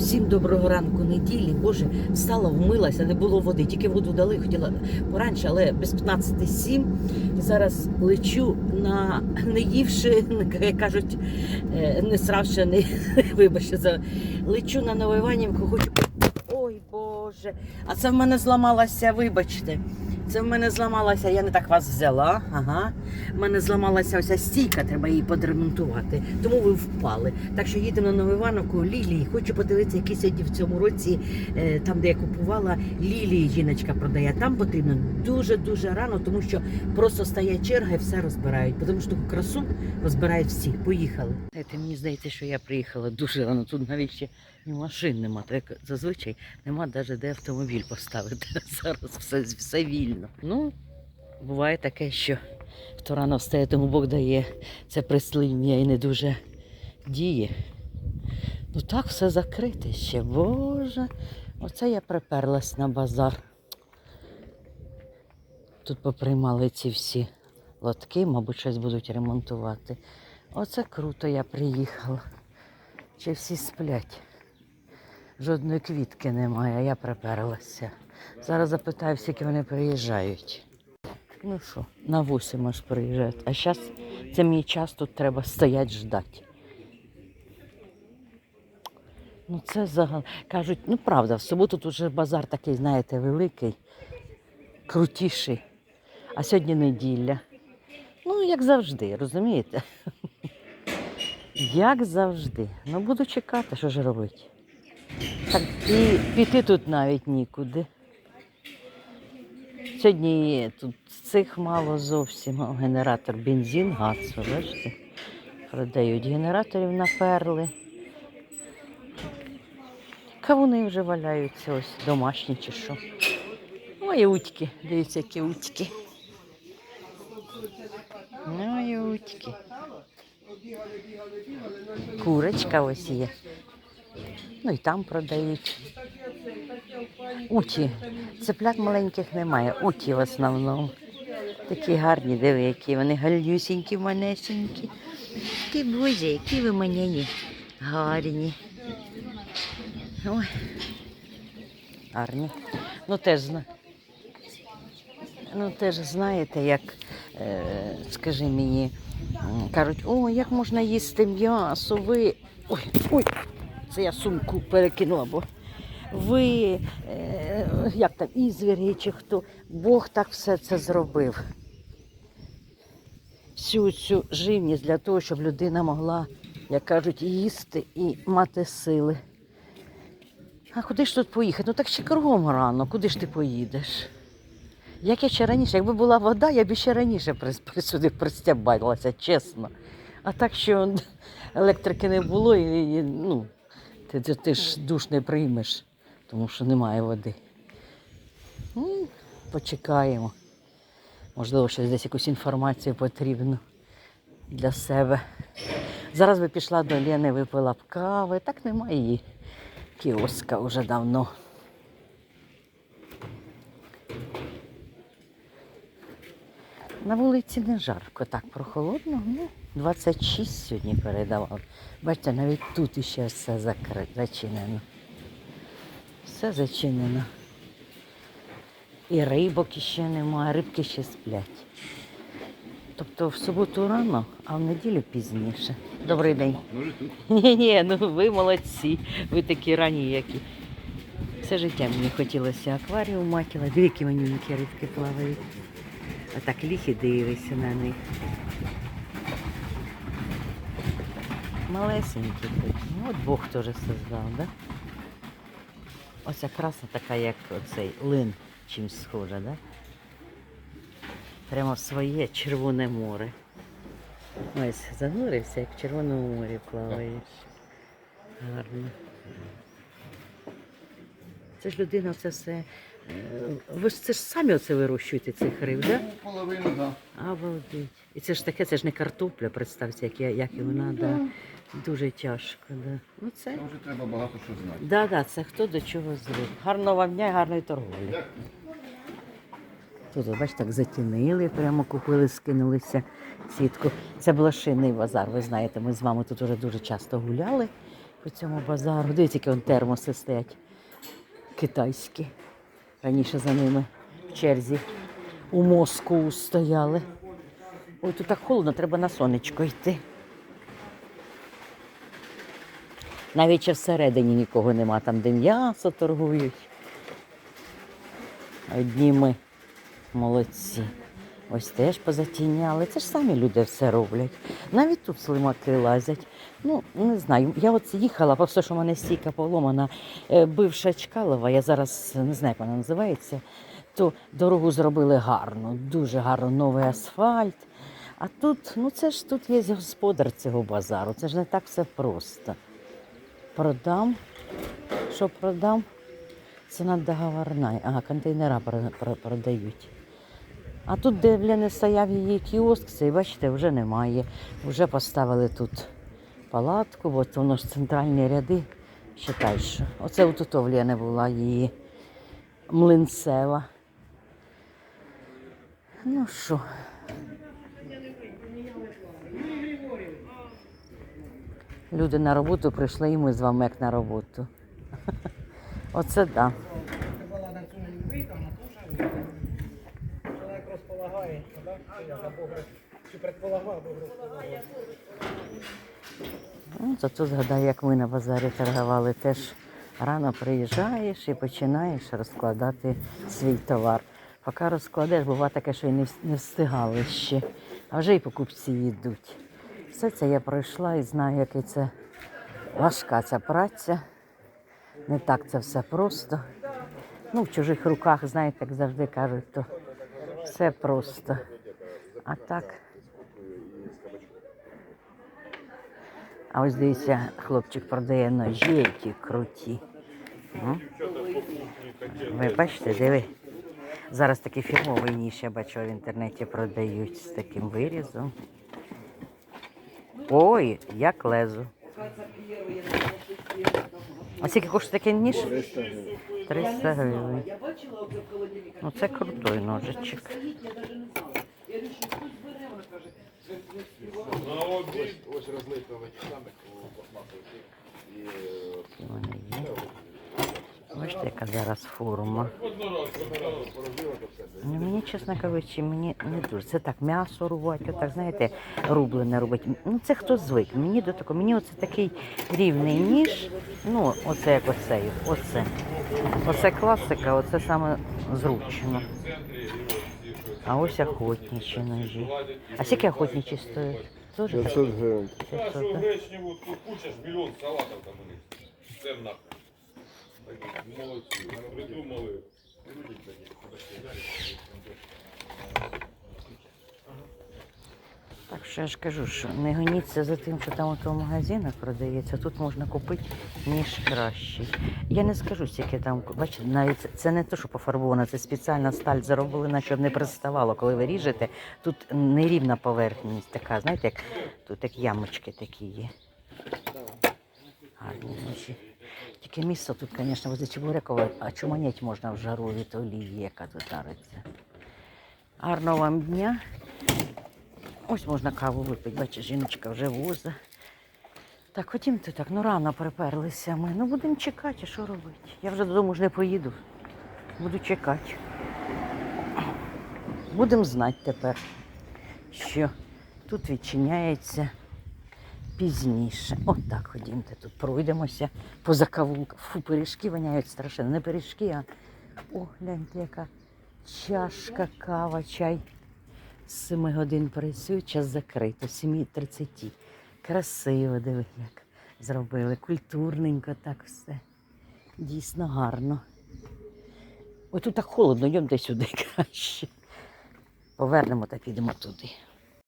Всім доброго ранку неділі. Боже, встала, вмилася, не було води. Тільки воду дали, хотіла поранше, але без 15-7. І зараз лечу на не ївши, як кажуть, е, не сравши, не вибачте за лечу на Новоіванівку, хочу. Ой Боже, а це в мене зламалася, вибачте. Це в мене зламалася, я не так вас взяла. Ага. В мене зламалася ося стійка, треба її подремонтувати. Тому ви впали. Так що їдемо на Новоівановку лілії. Хочу подивитися, які сьогодні в цьому році, е, там, де я купувала, лілії жіночка продає. Там потрібно дуже-дуже рано, тому що просто стає черга і все розбирають. Тому що таку красу розбирають всі. Поїхали. Знаєте, мені здається, що я приїхала дуже рано. Тут навіть ще машин нема. Так зазвичай нема навіть де автомобіль поставити. Зараз все, все вільно. Ну, буває таке, що хто рано встає, тому Бог дає це прислів'я і не дуже діє. Ну так все закрите ще. Боже. Оце я приперлась на базар. Тут поприймали ці всі лотки, мабуть, щось будуть ремонтувати. Оце круто я приїхала. Чи всі сплять? Жодної квітки немає, а я приперлася. Зараз запитаю, скільки вони приїжджають. Ну що, на 8 аж приїжджають. А зараз це мій час, тут треба стоять ждати. Ну це загал. Кажуть, ну правда, в суботу тут же базар такий, знаєте, великий, крутіший. А сьогодні неділя. Ну, як завжди, розумієте? Як завжди. Ну, буду чекати, що ж робити. Так і піти тут навіть нікуди. Сьогодні тут цих мало зовсім. Генератор бензин, газ, бачите? Продають генераторів наперли. Кавуни вже валяються ось домашні чи що. Ой, утьки, дивіться, які утьки. Ой, утьки. Курочка ось є. Ну і там продають. Уті. Цеплят маленьких немає. Уті в основному. Такі гарні, диви, які вони галюсінькі, манесенькі. Такі бузі, які ви маняні. Гарні. Ой. Гарні. Ну теж. Ну теж знаєте, як, е, скажи мені, кажуть, о, як можна їсти м'ясо, ви. Ой, ой, це я сумку перекинула, бо ви, е, як там, ізвірі чи хто, Бог так все це зробив. Всю цю живність для того, щоб людина могла, як кажуть, їсти і мати сили. А куди ж тут поїхати? Ну так ще кругом рано, куди ж ти поїдеш? Як я ще раніше, якби була вода, я б ще раніше сюди пристябалася, чесно. А так що електрики не було, і, ну, ти, ти ж душ не приймеш, тому що немає води. Ну, почекаємо. Можливо, щось десь якусь інформацію потрібно для себе. Зараз би пішла до Лени, випила б кави. Так немає її кіоска вже давно. На вулиці не жарко, так прохолодно. Ну, 26 сьогодні передавав. Бачите, навіть тут іще все зачинено. Все зачинено. І рибок іще немає, рибки ще сплять. Тобто в суботу рано, а в неділю пізніше. Добрий день. Ні, ні, ну ви молодці. Ви такі ранні, які. Все життя мені хотілося акваріум матіла. Дві які рибки плавають. А так ліхи дивишся на них. Малесенькі такі. Ну, от Бог теж создав, да? Ось краса така, як оцей лин чимсь схожа, да? Прямо в своє Червоне море. Ось занурився, як в Червоному морі плаває. Гарно. Це ж людина це все. е, Ви ж це ж самі оце вирощуєте цих риб, так? Да? Ну, половину, да. Обалдеть. І це ж таке, це ж не картопля, представте, як, як його треба. Дуже тяжко. Да. Ну це. Там вже треба багато що знати. Да, да, це хто до чого зробив. Гарного вам дня і гарної торговлі. Тут, бачите, так затінили, прямо купили, скинулися сітку. Це блошиний базар, ви знаєте, ми з вами тут уже дуже часто гуляли. по цьому базару. Дивіться, які вон термоси стоять китайські. Раніше за ними в черзі у Москву стояли. Ой, тут так холодно, треба на сонечко йти. Навіть ще всередині нікого нема, там де м'ясо торгують. Одні ми молодці. Ось теж позатіняли. Це ж самі люди все роблять. Навіть тут слимаки лазять. Ну, не знаю. Я от їхала, по все, що в мене стійка поломана, е, бивша Чкалова, я зараз не знаю, як вона називається, то дорогу зробили гарно, дуже гарно, новий асфальт. А тут, ну це ж тут є господар цього базару. Це ж не так все просто. Продам. Що продам? Ціна договорна. Ага, контейнера про- про- продають. А тут, де блін, стояв її кіоск, цей, бачите, вже немає. Вже поставили тут палатку, бо воно ж центральні ряди. Считай, що. Оце отут в Лєни була її млинцева. Ну що. Люди на роботу прийшли, і ми з вами як на роботу. Оце так. Да. Ну, зато згадаю, як ми на базарі торгували. Теж рано приїжджаєш і починаєш розкладати свій товар. Поки розкладеш, буває таке, що і не встигали ще, а вже і покупці йдуть. Все це я пройшла і знаю, яка це важка ця праця. Не так це все просто. Ну, в чужих руках, знаєте, як завжди кажуть, то все просто. А так. А ось дивіться, хлопчик продає ножі, які круті. Ви бачите, диви. Зараз такий фірмовий ніж, я бачу в інтернеті продають з таким вирізом. Ой, як лезу. А скільки коштує такий ніж? 300 гривень. Ну це крутой ножичок. Ось розлитого пластмасовий. І. Бачите, яка зараз форма. Ну, мені, чесно кажучи, мені не дуже. Це так м'ясо рубати, отак, знаєте, рублене робити. Ну, це хто звик. Мені до такого. Мені оце такий рівний ніж. Ну, оце як оцей. Оце. Оце класика, оце саме зручно. А ось охотничі ножі. А скільки охотничі стоять? Тоже 500 гривень. 500, Нашу гречневу тут куча ж мільйон салатів там у них. Це нахуй. Так що я ж кажу, що не гоніться за тим, що там у того магазинах продається. Тут можна купити ніж кращий. Я не скажу, скільки там, бачите, навіть це не те, що пофарбовано, це спеціальна сталь зароблена, щоб не приставало, коли ви ріжете. Тут нерівна поверхність така, знаєте, як тут як ямочки такі є. Гарні ножі. Тільки місце тут, звісно, возле Чебурекова, а чуманять можна в жару від олії, яка тут дариться. Гарного вам дня. Ось можна каву випити, бачиш, жіночка вже воза. Так, ходімте так, ну рано приперлися ми. Ну будемо чекати, що робити? Я вже додому ж не поїду. Буду чекати. Будемо знати тепер, що тут відчиняється пізніше. От так ходімте тут, пройдемося по закавулках. Фу, пиріжки воняють страшенно. Не пиріжки, а о, гляньте, яка чашка, кава, чай. З 7 годин працюю, час закрито, 7.30. Красиво, диви, як зробили. Культурненько так все. Дійсно гарно. Ой, тут так холодно, йдемте сюди краще. Повернемо та підемо туди.